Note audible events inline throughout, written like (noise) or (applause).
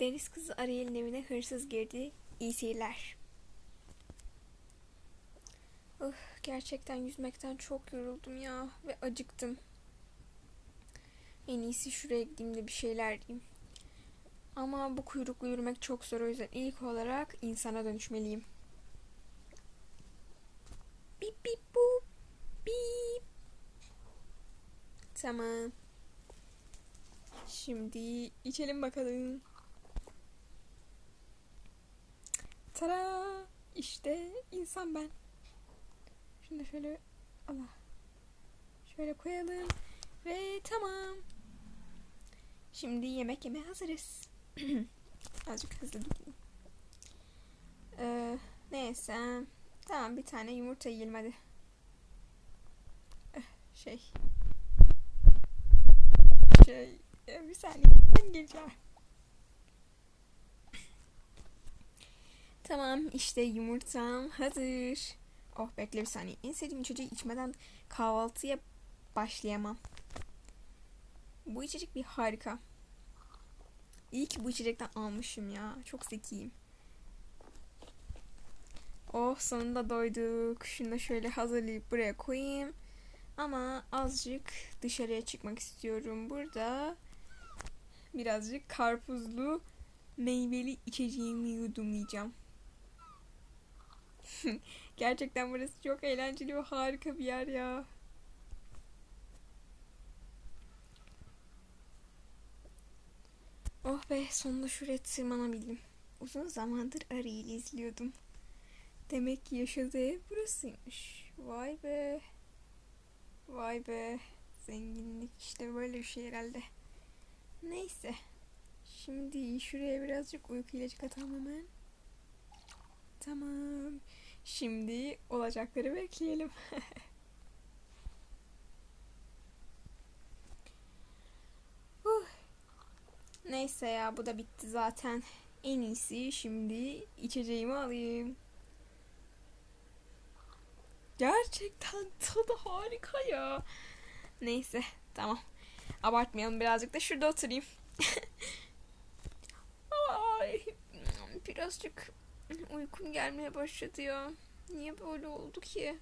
Deniz kızı Ariel'in evine hırsız girdi. İyi seyirler. Of, gerçekten yüzmekten çok yoruldum ya ve acıktım. En iyisi şuraya gideyim de bir şeyler yiyeyim. Ama bu kuyruklu yürümek çok zor o yüzden ilk olarak insana dönüşmeliyim. Bip bip bu. Bip. Tamam. Şimdi içelim bakalım. Tara! İşte insan ben. Da şöyle Allah. Şöyle koyalım ve tamam. Şimdi yemek yemeye hazırız. (clears throat) Azıcık hızlı. Ee, neyse. Tamam bir tane yumurta yiyelim hadi. Eh, Şey. Şey. e, Bir saniye ben geleceğim. Tamam işte yumurtam hazır. Oh bekle bir saniye. En sevdiğim içeceği içmeden kahvaltıya başlayamam. Bu içecek bir harika. İyi ki bu içecekten almışım ya. Çok zekiyim. Oh sonunda doyduk. Şunu da şöyle hazırlayıp buraya koyayım. Ama azıcık dışarıya çıkmak istiyorum. Burada birazcık karpuzlu meyveli içeceğimi yudumlayacağım. (laughs) Gerçekten burası çok eğlenceli ve harika bir yer ya. Oh be sonunda şuraya tırmanabildim. Uzun zamandır Ariel'i izliyordum. Demek ki yaşadığı ev burasıymış. Vay be. Vay be. Zenginlik işte böyle bir şey herhalde. Neyse. Şimdi şuraya birazcık uyku ilacı katalım hemen. Tamam. Şimdi olacakları bekleyelim. (laughs) Huh. Neyse ya bu da bitti zaten. En iyisi şimdi içeceğimi alayım. Gerçekten (laughs) tadı harika ya. Neyse tamam. Abartmayalım birazcık da şurada oturayım. (laughs) Ay, birazcık uykum gelmeye başladı ya. Niye böyle oldu ki?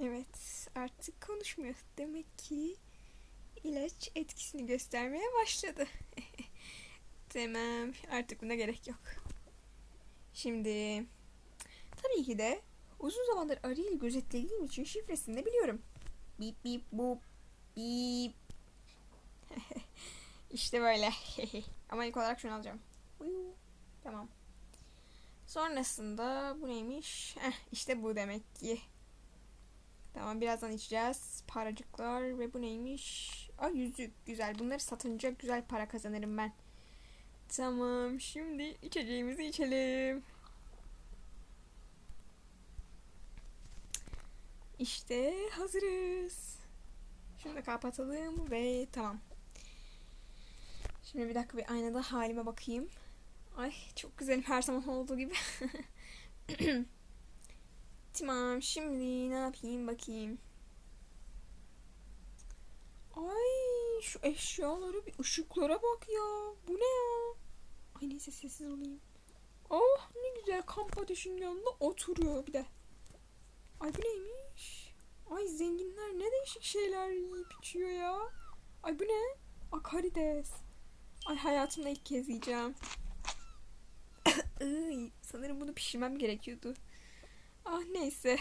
Evet, artık konuşmuyor. Demek ki ilaç etkisini göstermeye başladı. (laughs) tamam, artık buna gerek yok. Şimdi, tabii ki de uzun zamandır Ariel'i gözetlediğim için şifresini de biliyorum. Bip bip bup bip. (laughs) işte böyle. (laughs) Ama ilk olarak şunu alacağım. Tamam. Sonrasında bu neymiş? Heh, işte bu demek ki. Tamam birazdan içeceğiz. Paracıklar ve bu neymiş? Aa yüzük güzel. Bunları satınca güzel para kazanırım ben. Tamam şimdi içeceğimizi içelim. İşte hazırız. Şunu da kapatalım ve tamam. Şimdi bir dakika bir aynada halime bakayım. Ay çok güzelim her zaman olduğu gibi. (clears throat) tamam şimdi ne yapayım bakayım. Ay şu eşyalara bir ışıklara bak ya. Bu ne ya? Ay neyse sessiz olayım. Oh ne güzel kamp ateşinin yanında oturuyor bir de. Ay bu neymiş? Ay zenginler ne değişik şeyler yiyip içiyor ya. Ay bu ne? Akarides. Ay hayatımda ilk kez yiyeceğim. (coughs) Iy, sanırım bunu pişirmem gerekiyordu. Ah neyse.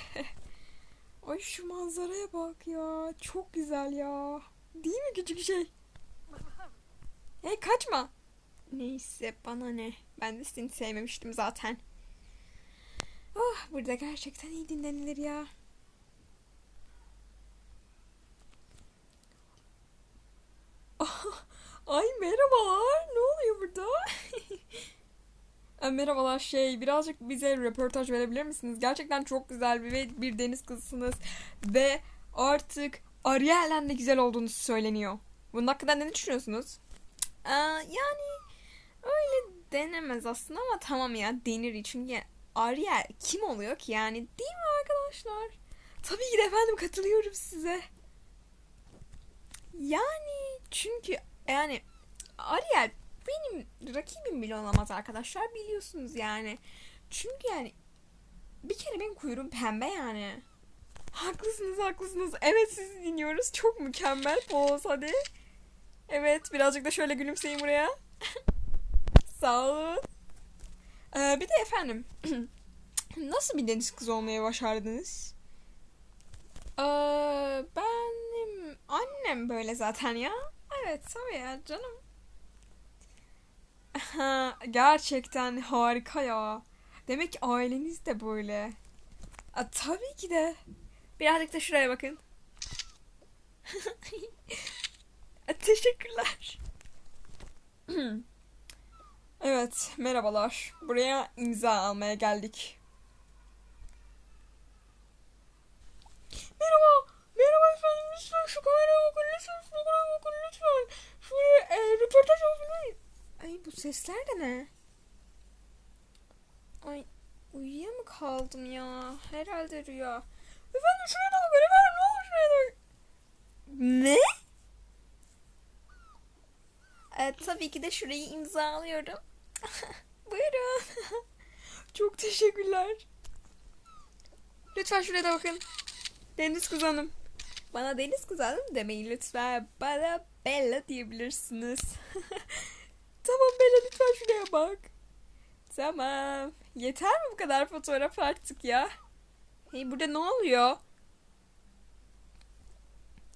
(laughs) Ay şu manzaraya bak ya. Çok güzel ya. Değil mi küçük şey? Hey kaçma. Neyse bana ne. Ben de seni sevmemiştim zaten. Oh burada gerçekten iyi dinlenilir ya. Ay merhabalar. Ne oluyor burada? (laughs) Merhabalar şey birazcık bize röportaj verebilir misiniz? Gerçekten çok güzel bir bir deniz kızısınız ve artık Ariel'den de güzel olduğunu söyleniyor. Bunun hakkında ne düşünüyorsunuz? Aa, yani öyle denemez aslında ama tamam ya denir çünkü Ariel kim oluyor ki yani değil mi arkadaşlar? Tabii ki de efendim katılıyorum size. Yani çünkü yani Ariel benim rakibim bile olamaz arkadaşlar biliyorsunuz yani. Çünkü yani bir kere benim kuyruğum pembe yani. Haklısınız haklısınız. Evet sizi dinliyoruz. Çok mükemmel poz hadi. Evet birazcık da şöyle gülümseyin buraya. (laughs) Sağ olun. Ee, bir de efendim (clears throat) nasıl bir deniz kızı olmaya başardınız? Ee, benim annem böyle zaten ya. Evet tabii ya canım. Gerçekten harika ya. Demek ki aileniz de böyle. A, tabii ki de. Birazcık da şuraya bakın. (laughs) A, Teşekkürler. (clears throat) evet, merhabalar. Buraya imza almaya geldik. Merhaba. Merhaba efendim. Lütfen şu kameraya bakın. Lütfen şu kameraya bakın. Lütfen. Şuraya e, röportaj yapabilir miyim? Ay bu sesler de ne? Ay uyuya mı kaldım ya? Herhalde rüya. Efendim şuraya da bakın efendim ne olur şuraya da. Ne? E, tabii ki de şurayı imzalıyorum. (laughs) Buyurun. (laughs) Çok teşekkürler. Lütfen şuraya da bakın. Deniz Kız Hanım. Bana Deniz Kız Hanım demeyin lütfen. Bana Bella diyebilirsiniz. (laughs) tamam Bella lütfen şuraya bak. Tamam. Yeter mi bu kadar fotoğraf artık ya? Hey burada ne oluyor?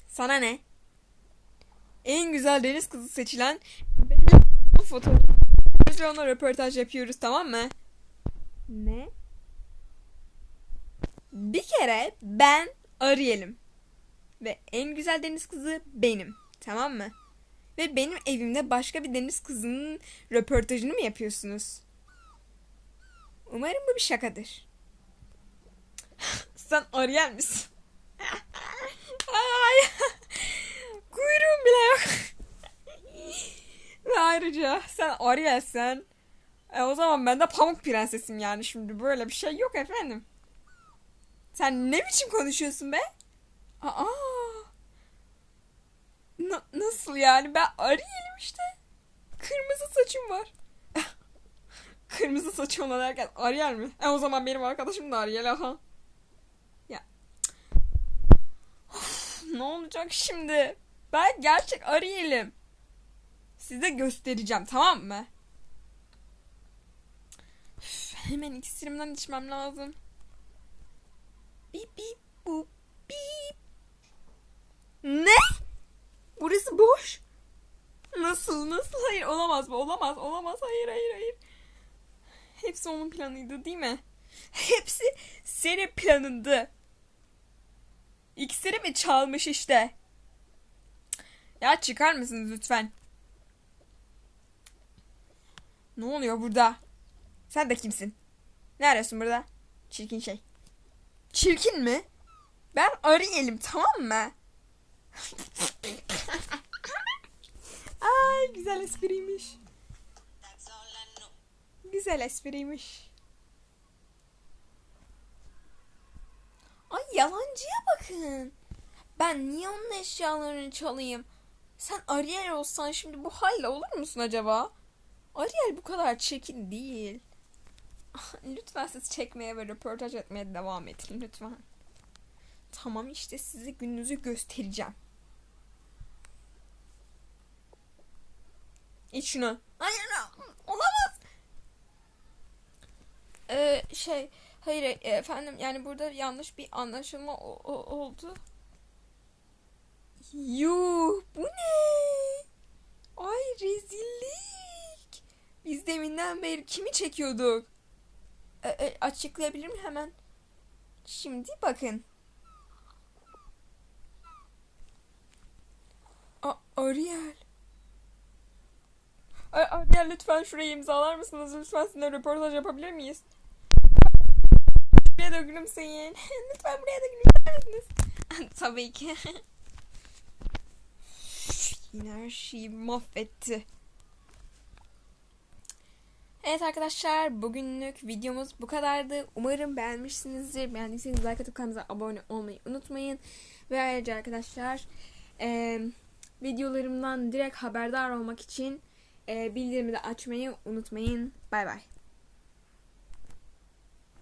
Sana ne? En güzel deniz kızı seçilen Bella fotoğrafı ve ona röportaj yapıyoruz tamam mı? Ne? Bir kere ben Ariel'im. Ve en güzel deniz kızı benim. Tamam mı? Ve benim evimde başka bir deniz kızının röportajını mı yapıyorsunuz? Umarım bu bir şakadır. (laughs) Sen Ariel misin? (laughs) Ay. Kuyruğum bile yok. Ve ayrıca sen Ariel'sen e, o zaman ben de Pamuk Prensesim yani şimdi böyle bir şey yok efendim. Sen ne biçim konuşuyorsun be? Aa. Na- nasıl yani? Ben Ariel'im işte. Kırmızı saçım var. (laughs) Kırmızı saçı olan derken Ariel mi? E o zaman benim arkadaşım da Ariel aha. Ya. Of, ne olacak şimdi? Ben gerçek Ariel'im. Size göstereceğim tamam mı? Üf, hemen iksirimden içmem lazım. Bip bip bu bip. Ne? Burası boş. Nasıl nasıl? Hayır olamaz olamaz hayır hayır hayır. Hepsi onun planıydı değil mi? Hepsi senin planındı. İksiri mi çalmış işte? Ya çıkar mısınız lütfen? Ne oluyor burada? Sen de kimsin? Ne arıyorsun burada? Çirkin şey. Çirkin mi? Ben Ariel'im tamam mı? (laughs) Ay güzel espriymiş. Güzel espriymiş. Ay yalancıya bakın. Ben niye onun eşyalarını çalayım? Sen Ariel olsan şimdi bu halle olur musun acaba? Ariel bu kadar çirkin değil. Lütfen siz çekmeye ve röportaj etmeye devam edin lütfen. Tamam işte size gününüzü göstereceğim. İç şunu. Hayır olamaz. Ee, şey hayır e, efendim yani burada yanlış bir anlaşılma o- o- oldu. Yuh bu ne? Ay rezillik. Biz deminden beri kimi çekiyorduk? E, e, açıklayabilirim hemen. Şimdi bakın. A Ariel. Ariel lütfen şurayı imzalar mısınız? Lütfen sizinle röportaj yapabilir miyiz? Buraya da gülümseyin. (laughs) lütfen buraya da gülümser misiniz? Tabii ki. (laughs) Yine her şeyi mahvetti. Evet arkadaşlar bugünlük videomuz bu kadardı. Umarım beğenmişsinizdir. Beğendiyseniz like atıp kanalımıza abone olmayı unutmayın. Ve ayrıca arkadaşlar eee videolarımdan direkt haberdar olmak için e, bildirimi de açmayı unutmayın. Bay bay.